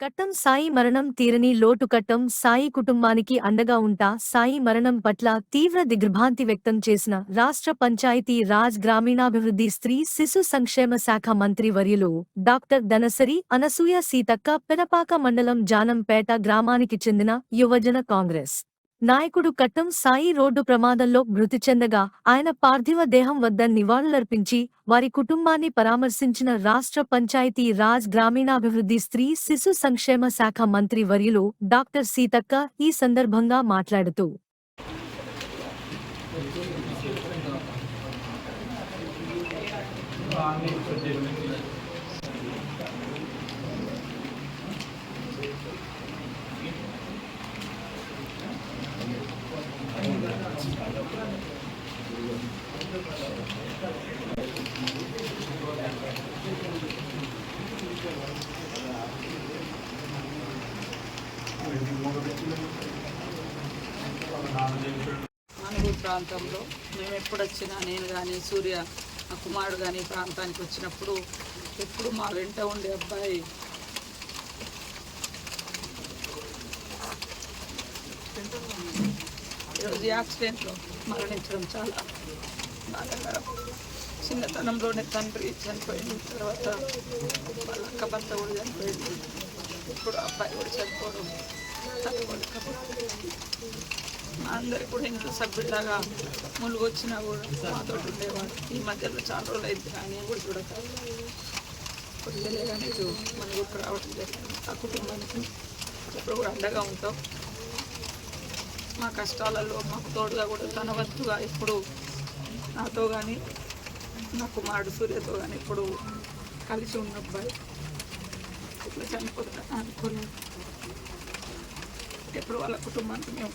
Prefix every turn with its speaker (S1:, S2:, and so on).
S1: కట్టం సాయి మరణం తీరని లోటు కట్టం సాయి కుటుంబానికి అండగా ఉంటా. సాయి మరణం పట్ల తీవ్ర దిగ్భ్రాంతి వ్యక్తం చేసిన రాష్ట్ర పంచాయతీ రాజ్ గ్రామీణాభివృద్ధి స్త్రీ శిశు సంక్షేమ శాఖ మంత్రి వర్యులు డాక్టర్ ధనసరి అనసూయ సీతక్క పెనపాక మండలం జానంపేట గ్రామానికి చెందిన యువజన కాంగ్రెస్. నాయకుడు కట్టం సాయి రోడ్డు ప్రమాదంలో మృతి చెందగా ఆయన పార్థివ దేహం వద్ద నివాళులర్పించి వారి కుటుంబాన్ని పరామర్శించిన రాష్ట్ర పంచాయతీ రాజ్ గ్రామీణాభివృద్ధి స్త్రీ శిశు సంక్షేమ శాఖ మంత్రి వర్యులు డాక్టర్ సీతక్క ఈ సందర్భంగా మాట్లాడుతూ.
S2: మానవూరు ప్రాంతంలో మేము ఎప్పుడు వచ్చినా నేను కానీ సూర్య మా కుమారుడు కానీ ప్రాంతానికి వచ్చినప్పుడు ఎప్పుడు మా వెంట ఉండే అబ్బాయి ఈరోజు యాక్సిడెంట్లో మరణించడం చాలా బాధాకరం చిన్నతనంలోనే తండ్రి చనిపోయిన తర్వాత వాళ్ళ అక్క భర్త కూడా చనిపోయింది. ఇప్పుడు అబ్బాయి కూడా చనిపోవడం తట్టుకోలేకపోతే మా కూడా ఇంట్లో సభ్యులాగా ములుగు వచ్చినా కూడా మాతో ఉండేవాడు ఈ మధ్యలో చాలా రోజులు అయింది కానీ కూడా చూడక. కొద్దిగా కానీ ఇటు మన రావడం జరిగింది. ఆ కుటుంబానికి ఎప్పుడు కూడా అండగా ఉంటాం. మా కష్టాలలో మాకు తోడుగా కూడా తన వంతుగా ఇప్పుడు నాతో కానీ నా కుమారుడు సూర్యతో కానీ ఇప్పుడు కలిసి ఉన్న అబ్బాయి ఇట్లా చనిపోతున్నా అనుకోలేదు. ఎప్పుడు వాళ్ళ కుటుంబానికి మేము